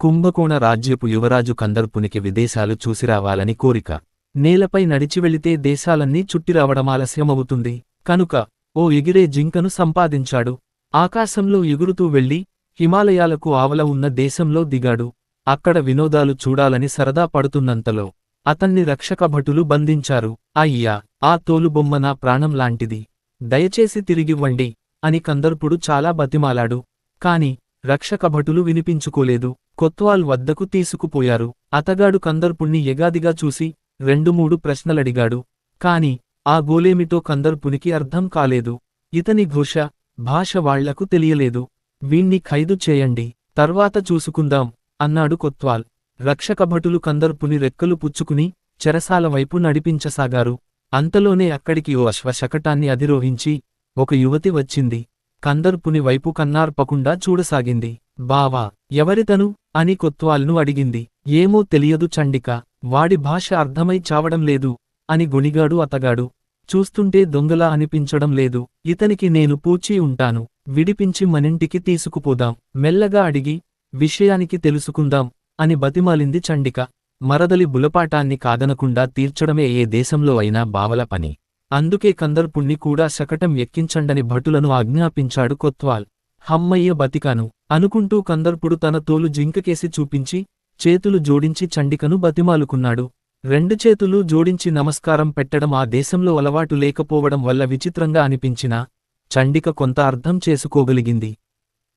కుంభకోణ రాజ్యపు యువరాజు కందర్పునికి విదేశాలు చూసిరావాలని కోరిక. నేలపై నడిచి వెళితే దేశాలన్నీ చుట్టిరావడం ఆలస్యమవుతుంది కనుక ఓ ఎగిరే జింకను సంపాదించాడు. ఆకాశంలో ఎగురుతూ వెళ్ళి హిమాలయాలకు ఆవల ఉన్న దేశంలో దిగాడు. అక్కడ వినోదాలు చూడాలని సరదా పడుతున్నంతలో అతన్ని రక్షకభటులు బంధించారు. అయ్యా ఆ తోలుబొమ్మ నా ప్రాణం లాంటిది. దయచేసి తిరిగివ్వండి అని కందర్పుడు చాలా బతిమాలాడు. కాని రక్షకభటులు వినిపించుకోలేదు. కొత్వాల్ వద్దకు తీసుకుపోయారు. అతగాడు కందర్పుణ్ణి ఎగాదిగా చూసి రెండు మూడు ప్రశ్నలడిగాడు. కాని ఆ గోలేమిటో కందర్పునికి అర్థం కాలేదు. ఇతని ఘోష భాష వాళ్ళకు తెలియలేదు. వీణ్ణి ఖైదు చేయండి. తర్వాత చూసుకుందాం అన్నాడు కొత్వాల్. రక్షకభటులు కందర్పుని రెక్కలు పుచ్చుకుని చెరసాల వైపు నడిపించసాగారు. అంతలోనే అక్కడికి ఓ అశ్వశకటాన్ని అధిరోహించి ఒక యువతి వచ్చింది. కందర్పుని వైపు కన్నార్పకుండా చూడసాగింది. బావా ఎవరితను? అని కొత్వాల్ను అడిగింది. ఏమో తెలియదు చండిక వాడి భాష అర్థమై చావడం లేదు అని గుణిగాడు అతగాడు. చూస్తుంటే దొంగలా అనిపించడం లేదు ఇతనికి నేను పూచీ ఉంటాను విడిపించి మనింటికి తీసుకుపోదాం మెల్లగా అడిగి విషయానికి తెలుసుకుందాం అని బతిమాలింది చండిక. మరదలి బులపాటాన్ని కాదనకుండా తీర్చడమే ఏ దేశంలో అయినా బావల పని. అందుకే కందర్పుణ్ణి కూడా శకటం ఎక్కించండని భటులను ఆజ్ఞాపించాడు కొత్వాల్. హమ్మయ్య బతికాను. అనుకుంటూ కందర్పుడు తన తోలు జింకకేసి చూపించి చేతులు జోడించి చండికను బతిమాలుకున్నాడు. రెండు చేతులు జోడించి నమస్కారం పెట్టడం ఆ దేశంలో అలవాటు లేకపోవడం వల్ల విచిత్రంగా అనిపించినా చండిక కొంత అర్థం చేసుకోగలిగింది.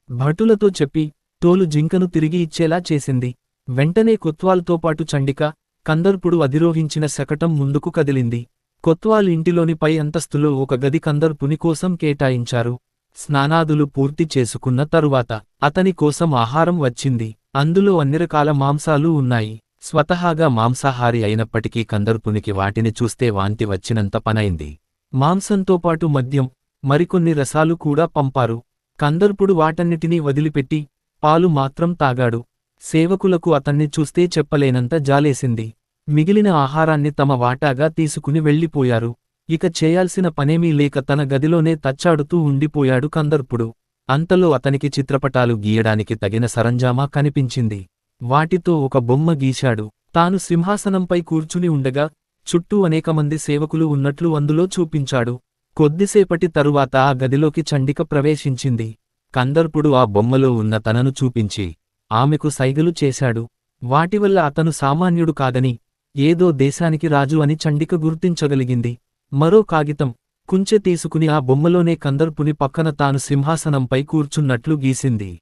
భటులతో చెప్పి తోలు జింకను తిరిగి ఇచ్చేలా చేసింది. వెంటనే కొత్వాల్తో పాటు చండిక కందర్పుడు అధిరోహించిన శకటం ముందుకు కదిలింది. కొత్వాల్ ఇంటిలోని పై అంతస్తులో ఒక గది కందర్పుని కోసం కేటాయించారు. స్నానాదులు పూర్తి చేసుకున్న తరువాత అతని కోసం ఆహారం వచ్చింది. అందులో అన్ని రకాల మాంసాలు ఉన్నాయి. స్వతహాగా మాంసాహారి అయినప్పటికీ కందర్పునికి వాటిని చూస్తే వాంతి వచ్చినంత పనైంది. మాంసంతో పాటు మద్యం మరికొన్ని రసాలు కూడా పంపారు. కందర్పుడు వాటన్నిటినీ వదిలిపెట్టి పాలు మాత్రం తాగాడు. సేవకులకు అతన్ని చూస్తే చెప్పలేనంత జాలేసింది. మిగిలిన ఆహారాన్ని తమ వాటాగా తీసుకుని వెళ్ళిపోయారు. ఇక చేయాల్సిన పనేమీ లేక తన గదిలోనే తచ్చాడుతూ ఉండిపోయాడు కందర్పుడు. అంతలో అతనికి చిత్రపటాలు గీయడానికి తగిన సరంజామా కనిపించింది. వాటితో ఒక బొమ్మ గీశాడు. తాను సింహాసనంపై కూర్చుని ఉండగా చుట్టూ అనేకమంది సేవకులు ఉన్నట్లు అందులో చూపించాడు. కొద్దిసేపటి తరువాత ఆ గదిలోకి చండిక ప్రవేశించింది. కందర్పుడు ఆ బొమ్మలో ఉన్న తనను చూపించి ఆమెకు సైగలు చేశాడు. వాటివల్ల అతను సామాన్యుడు కాదని ఏదో దేశానికి రాజు అని చండిక గుర్తించగలిగింది. మరో కాగితం కుంచె తీసుకుని ఆ బొమ్మలోనే కందర్పుని పక్కన తాను సింహాసనంపై కూర్చున్నట్లు గీసింది.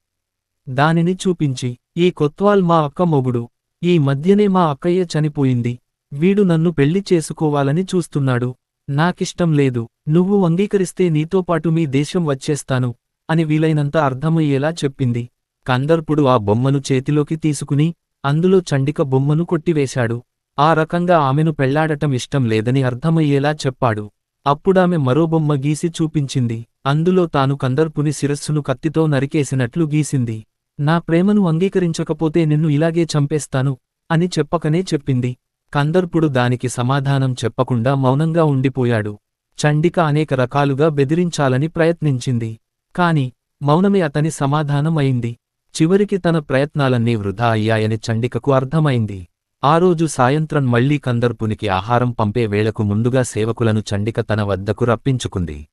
దానిని చూపించి ఈ కొత్వాల్ మా అక్క మొగుడు. ఈ మధ్యనే మా అక్కయ్య చనిపోయింది. వీడు నన్ను పెళ్ళి చేసుకోవాలని చూస్తున్నాడు. నాకిష్టం లేదు. నువ్వు అంగీకరిస్తే నీతోపాటు మీ దేశం వచ్చేస్తాను అని వీలైనంత అర్థమయ్యేలా చెప్పింది. కందర్పుడు ఆ బొమ్మను చేతిలోకి తీసుకుని అందులో చండిక బొమ్మను కొట్టివేశాడు. ఆ రకంగా ఆమెను పెళ్ళాడటం ఇష్టం లేదని అర్థమయ్యేలా చెప్పాడు. అప్పుడామె మరో బొమ్మ గీసి చూపించింది. అందులో తాను కందర్పుని శిరస్సును కత్తితో నరికేసినట్లు గీసింది. నా ప్రేమను అంగీకరించకపోతే నిన్ను ఇలాగే చంపేస్తాను అని చెప్పకనే చెప్పింది. కందర్పుడు దానికి సమాధానం చెప్పకుండా మౌనంగా ఉండిపోయాడు. చండిక అనేక రకాలుగా బెదిరించాలని ప్రయత్నించింది. కాని మౌనమే అతని సమాధానం అయింది. చివరికి తన ప్రయత్నాలన్నీ వృధా అయ్యాయని చండికకు అర్థమైంది. ఆ రోజు సాయంత్రం మళ్ళీ కందర్పునికి ఆహారం పంపే వేళకు ముందుగా సేవకులను చండిక తన వద్దకు రప్పించుకుంది.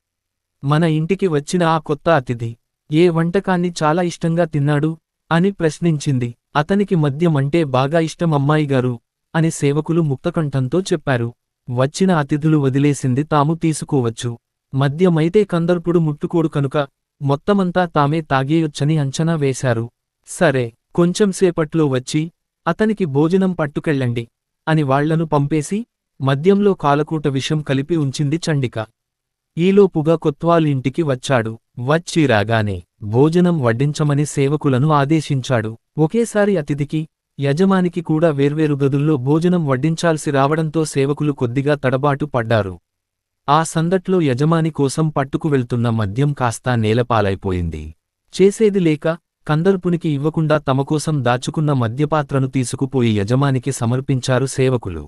మన ఇంటికి వచ్చిన ఆ కొత్త అతిథి ఏ వంటకాన్ని చాలా ఇష్టంగా తిన్నాడు? అని ప్రశ్నించింది. అతనికి మద్యం అంటే బాగా ఇష్టం అమ్మాయిగారు అని సేవకులు ముక్తకంఠంతో చెప్పారు. వచ్చిన అతిథులు వదిలేసింది తాము తీసుకోవచ్చు. మద్యమైతే కందర్పుడు ముట్టుకోడు కనుక మొత్తమంతా తామే తాగేయొచ్చని అంచనా వేశారు. సరే కొంచెంసేపట్లో వచ్చి అతనికి భోజనం పట్టుకెళ్ళండి అని వాళ్ళను పంపేసి మద్యంలో కాలకూట విషం కలిపి ఉంచింది చండిక. ఈలోపుగా కొత్వాలింటికి వచ్చాడు. వచ్చి రాగానే భోజనం వడ్డించమని సేవకులను ఆదేశించాడు. ఒకేసారి అతిథికి యజమానికి కూడా వేర్వేరు గదుల్లో భోజనం వడ్డించాల్సి రావడంతో సేవకులు కొద్దిగా తడబాటు పడ్డారు. ఆ సందట్లో యజమాని కోసం పట్టుకు వెళ్తున్న మద్యం కాస్తా నేలపాలైపోయింది. చేసేది లేక కందర్పునికి ఇవ్వకుండా తమకోసం దాచుకున్న మద్యపాత్రను తీసుకుపోయి యజమానికి సమర్పించారు సేవకులు.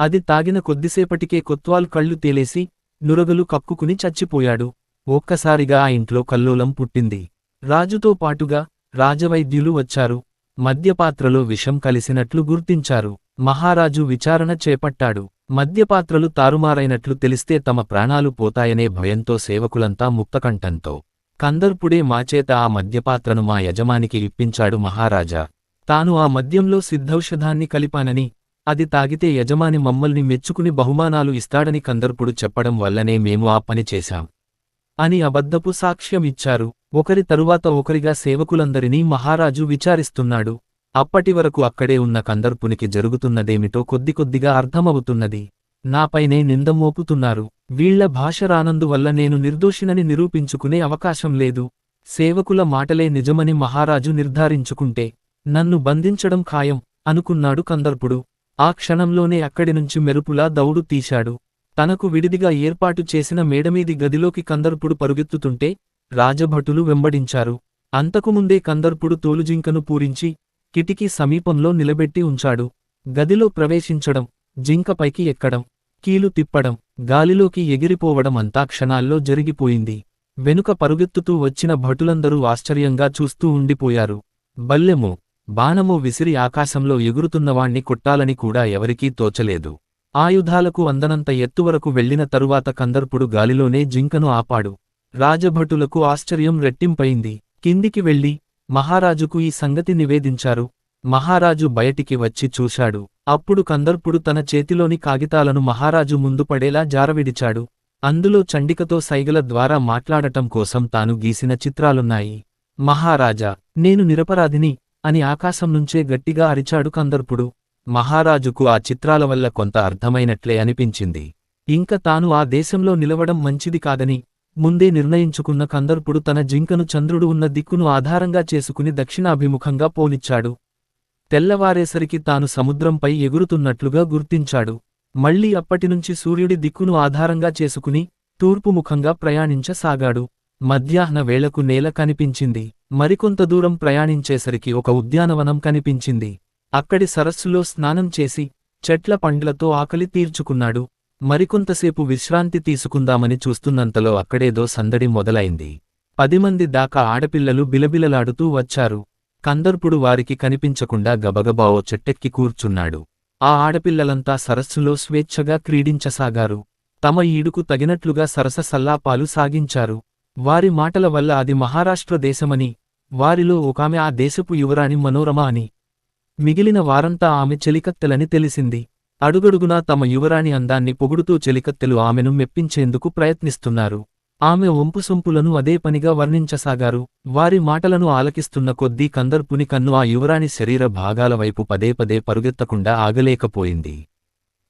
అది తాగిన కొద్దిసేపటికే కొత్వాల్ కళ్ళు తేలేసి నురగలు కక్కుకుని చచ్చిపోయాడు. ఒక్కసారిగా ఆ ఇంట్లో కల్లోలం పుట్టింది. రాజుతో పాటుగా రాజవైద్యులు వచ్చారు. మద్యపాత్రలో విషం కలిసినట్లు గుర్తించారు. మహారాజు విచారణ చేపట్టాడు. మద్యపాత్రలు తారుమారైనట్లు తెలిస్తే తమ ప్రాణాలు పోతాయనే భయంతో సేవకులంతా ముక్తకంఠంతో కందర్పుడే మాచేత ఆ మద్యపాత్రను మా యజమానికి ఇప్పించాడు మహారాజా. తాను ఆ మద్యంలో సిద్ధౌషధాన్ని కలిపానని అది తాగితే యజమాని మమ్మల్ని మెచ్చుకుని బహుమానాలు ఇస్తాడని కందర్పుడు చెప్పడం వల్లనే మేము ఆ పని చేశాం. అని అబద్ధపు సాక్ష్యం ఇచ్చారు ఒకరి తరువాత ఒకరిగా సేవకులందరినీ మహారాజు విచారిస్తున్నాడు. అప్పటివరకు అక్కడే ఉన్న కందర్పునికి జరుగుతున్నదేమిటో కొద్ది కొద్దిగా అర్థమవుతున్నది. నాపైనే నింద మోపుతున్నారు. వీళ్ళ భాష రానందువల్ల నేను నిర్దోషినని నిరూపించుకునే అవకాశం లేదు. సేవకుల మాటలే నిజమని మహారాజు నిర్ధారించుకుంటే. నన్ను బంధించడం ఖాయం అనుకున్నాడు కందర్పుడు. ఆ క్షణంలోనే అక్కడినుంచి మెరుపులా దౌడు తీశాడు. తనకు విడిదిగా ఏర్పాటు చేసిన మేడమీది గదిలోకి కందర్పుడు పరుగెత్తుతుంటే రాజభటులు వెంబడించారు. అంతకుముందే కందర్పుడు తోలుజింకను పూరించి కిటికీ సమీపంలో నిలబెట్టి ఉంచాడు. గదిలో ప్రవేశించడం జింకపైకి ఎక్కడం కీలు తిప్పడం గాలిలోకి ఎగిరిపోవడం అంతా క్షణాల్లో జరిగిపోయింది. వెనుక పరుగెత్తుతూ వచ్చిన భటులందరూ ఆశ్చర్యంగా చూస్తూ ఉండిపోయారు. బల్లెమో బాణమో విసిరి ఆకాశంలో ఎగురుతున్నవాణ్ణి కొట్టాలని కూడా ఎవరికీ తోచలేదు. ఆయుధాలకు అందనంత ఎత్తువరకు వెళ్ళిన తరువాత కందర్పుడు గాలిలోనే జింకను ఆపాడు. రాజభటులకు ఆశ్చర్యం రెట్టింపైంది. కిందికి వెళ్ళి మహారాజుకు ఈ సంగతి నివేదించారు. మహారాజు బయటికి వచ్చి చూశాడు. అప్పుడు కందర్పుడు తన చేతిలోని కాగితాలను మహారాజు ముందు పడేలా జారవిడిచాడు. అందులో చండికతో సైగల ద్వారా మాట్లాడటం కోసం తాను గీసిన చిత్రాలున్నాయి. మహారాజా నేను నిరపరాధిని అని ఆకాశం నుంచే గట్టిగా అరిచాడు కందర్పుడు. మహారాజుకు ఆ చిత్రాల వల్ల కొంత అర్థమైనట్లే అనిపించింది. ఇంక తాను ఆ దేశంలో నిలవడం మంచిది కాదని ముందే నిర్ణయించుకున్న కందర్పుడు తన జింకను చంద్రుడు ఉన్న దిక్కును ఆధారంగా చేసుకుని దక్షిణాభిముఖంగా పోనిచ్చాడు. తెల్లవారేసరికి తాను సముద్రంపై ఎగురుతున్నట్లుగా గుర్తించాడు. మళ్ళీ అప్పటినుంచి సూర్యుడి దిక్కును ఆధారంగా చేసుకుని తూర్పుముఖంగా ప్రయాణించసాగాడు. మధ్యాహ్న వేళకు నేల కనిపించింది. మరికొంత దూరం ప్రయాణించేసరికి ఒక ఉద్యానవనం కనిపించింది. అక్కడి సరస్సులో స్నానం చేసి చెట్ల పండ్లతో ఆకలి తీర్చుకున్నాడు. మరికొంతసేపు విశ్రాంతి తీసుకుందామని చూస్తున్నంతలో అక్కడేదో సందడి మొదలైంది. పదిమంది దాకా ఆడపిల్లలు బిలబిలలాడుతూ వచ్చారు. కందర్పుడు వారికి కనిపించకుండా గబగబా ఓ చెట్టెక్కి కూర్చున్నాడు. ఆ ఆడపిల్లలంతా సరస్సులో స్వేచ్ఛగా క్రీడించసాగారు. తమ ఈడుకు తగినట్లుగా సరస సల్లాపాలు సాగించారు. వారి మాటల వల్ల అది మహారాష్ట్ర దేశమని వారిలో ఒకామె ఆ దేశపు యువరాణి మనోరమ అని. మిగిలిన వారంతా ఆమె చెలికత్తెలని తెలిసింది. అడుగడుగునా తమ యువరాణి అందాన్ని పొగుడుతూ చెలికత్తెలు ఆమెను మెప్పించేందుకు ప్రయత్నిస్తున్నారు. ఆమె ఒంపుసొంపులను అదే పనిగా వర్ణించసాగారు. వారి మాటలను ఆలకిస్తున్న కొద్దీ కందర్పుని కన్ను ఆ యువరాణి శరీర భాగాల వైపు పదే పదే పరుగెత్తకుండా ఆగలేకపోయింది.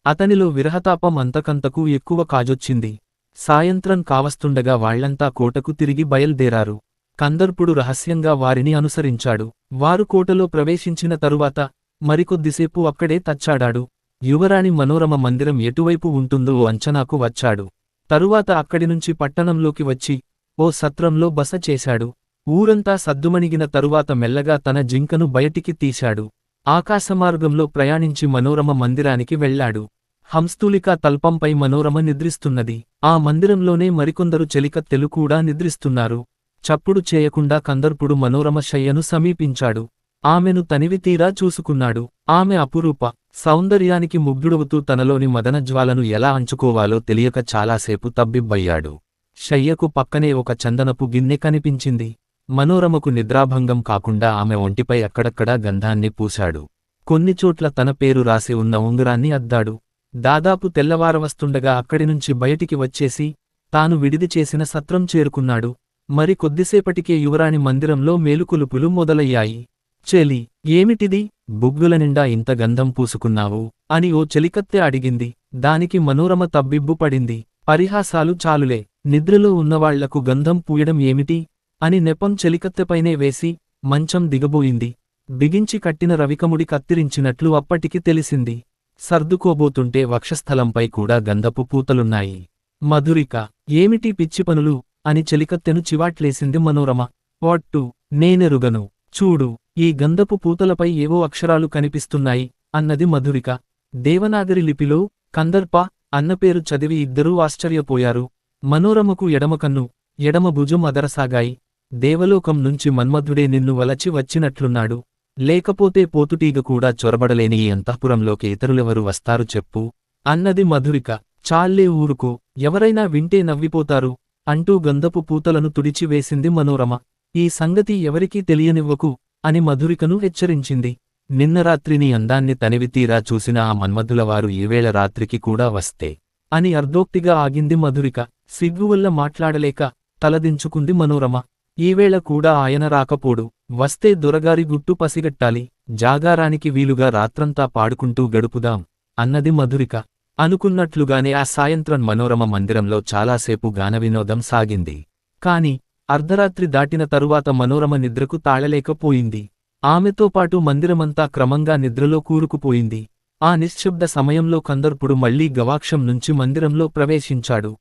అతనిలో విరహతాపం అంతకంతకు ఎక్కువ కాజొచ్చింది. సాయంత్రం కావస్తుండగా వాళ్ళంతా కోటకు తిరిగి బయల్దేరారు. కందర్పుడు రహస్యంగా వారిని అనుసరించాడు. వారు కోటలో ప్రవేశించిన తరువాత మరికొద్దిసేపు అక్కడే తచ్చాడాడు. యువరాణి మనోరమ మందిరం ఎటువైపు ఉంటుందో అంచనాకు వచ్చాడు. తరువాత అక్కడినుంచి పట్టణంలోకి వచ్చి ఓ సత్రంలో బస చేశాడు. ఊరంతా సద్దుమణిగిన తరువాత మెల్లగా తన జింకను బయటికి తీశాడు. ఆకాశమార్గంలో ప్రయాణించి మనోరమ మందిరానికి వెళ్ళాడు హంస్తూలికా తల్పంపై మనోరమ నిద్రిస్తున్నది. ఆ మందిరంలోనే మరికొందరు చెలికత్తెలు కూడా నిద్రిస్తున్నారు. చప్పుడు చేయకుండా కందర్పుడు మనోరమ శయ్యను సమీపించాడు. ఆమెను తనివితీరా చూసుకున్నాడు. ఆమె అపురూప సౌందర్యానికి ముగ్ధుడవుతూ తనలోని మదనజ్వాలను ఎలా అంచుకోవాలో తెలియక చాలాసేపు తబ్బిబ్బయ్యాడు. శయ్యకు పక్కనే ఒక చందనపు గిన్నె కనిపించింది. మనోరమకు నిద్రాభంగం కాకుండా ఆమె ఒంటిపై అక్కడక్కడా గంధాన్ని పూశాడు. కొన్ని చోట్ల తన పేరు రాసి ఉన్న ఉంగరాన్ని అద్దాడు. దాదాపు తెల్లవారవస్తుండగా అక్కడినుంచి బయటికి వచ్చేసి తాను విడిది చేసిన సత్రం చేరుకున్నాడు. మరి కొద్దిసేపటికే యువరాణి మందిరంలో మేలుకొలుపులు మొదలయ్యాయి. చెలి ఏమిటిది? బుగ్గుల నిండా ఇంత గంధం పూసుకున్నావు? అని ఓ చెలికత్తె అడిగింది. దానికి మనోరమ తబ్బిబ్బు పడింది. పరిహాసాలు చాలులే. నిద్రలో ఉన్నవాళ్ళకు గంధం పూయడం ఏమిటి? అని నెపం చెలికత్తెపైనే వేసి మంచం దిగబోయింది. బిగించి కట్టిన రవికముడి కత్తిరించినట్లు అప్పటికి తెలిసింది. సర్దుకోబోతుంటే వక్షస్థలంపై కూడా గంధపు పూతలున్నాయి. మధురిక ఏమిటి పిచ్చి పనులు? అని చెలికత్తెను చివాట్లేసింది మనోరమ. వాట్టు నేనెరుగను. చూడు ఈ గంధపు పూతలపై ఏవో అక్షరాలు కనిపిస్తున్నాయి అన్నది మధురిక. దేవనాగరి లిపిలో కందర్ప అన్న పేరు చదివి ఇద్దరూ ఆశ్చర్యపోయారు. మనోరమకు ఎడమకన్ను ఎడమ భుజం అదరసాగాయి. దేవలోకం నుంచి మన్మధుడే నిన్ను వలచి వచ్చినట్లున్నాడు. లేకపోతే పోతుటీగ కూడా చొరబడలేని ఈ అంతఃపురంలోకి ఇతరులెవరు వస్తారు చెప్పు అన్నది మధురిక. చాల్లే ఊరుకో ఎవరైనా వింటే నవ్విపోతారు అంటూ గంధపు పూతలను తుడిచివేసింది మనోరమ. ఈ సంగతి ఎవరికీ తెలియనివ్వకు అని మధురికను హెచ్చరించింది. నిన్న రాత్రిని అందాన్ని తనివితీరా చూసిన ఆ మన్మధులవారు ఈవేళ రాత్రికి కూడా వస్తే అని అర్ధోక్తిగా ఆగింది మధురిక. సిగ్గువల్ల మాట్లాడలేక తలదించుకుంది మనోరమ. ఈవేళ కూడా ఆయన రాకపోడు. వస్తే దొరగారి గుట్టు పసిగట్టాలి. జాగారానికి వీలుగా రాత్రంతా పాడుకుంటూ గడుపుదాం అన్నది మధురిక. అనుకున్నట్లుగానే ఆ సాయంత్రం మనోరమ మందిరంలో చాలాసేపు గానవినోదం సాగింది. కాని అర్ధరాత్రి దాటిన తరువాత మనోరమ నిద్రకు తాళలేకపోయింది. ఆమెతో పాటు మందిరమంతా క్రమంగా నిద్రలో కూరుకుపోయింది. ఆ నిశ్శబ్ద సమయంలో కందర్పుడు మళ్ళీ గవాక్షం నుంచి మందిరంలో ప్రవేశించాడు.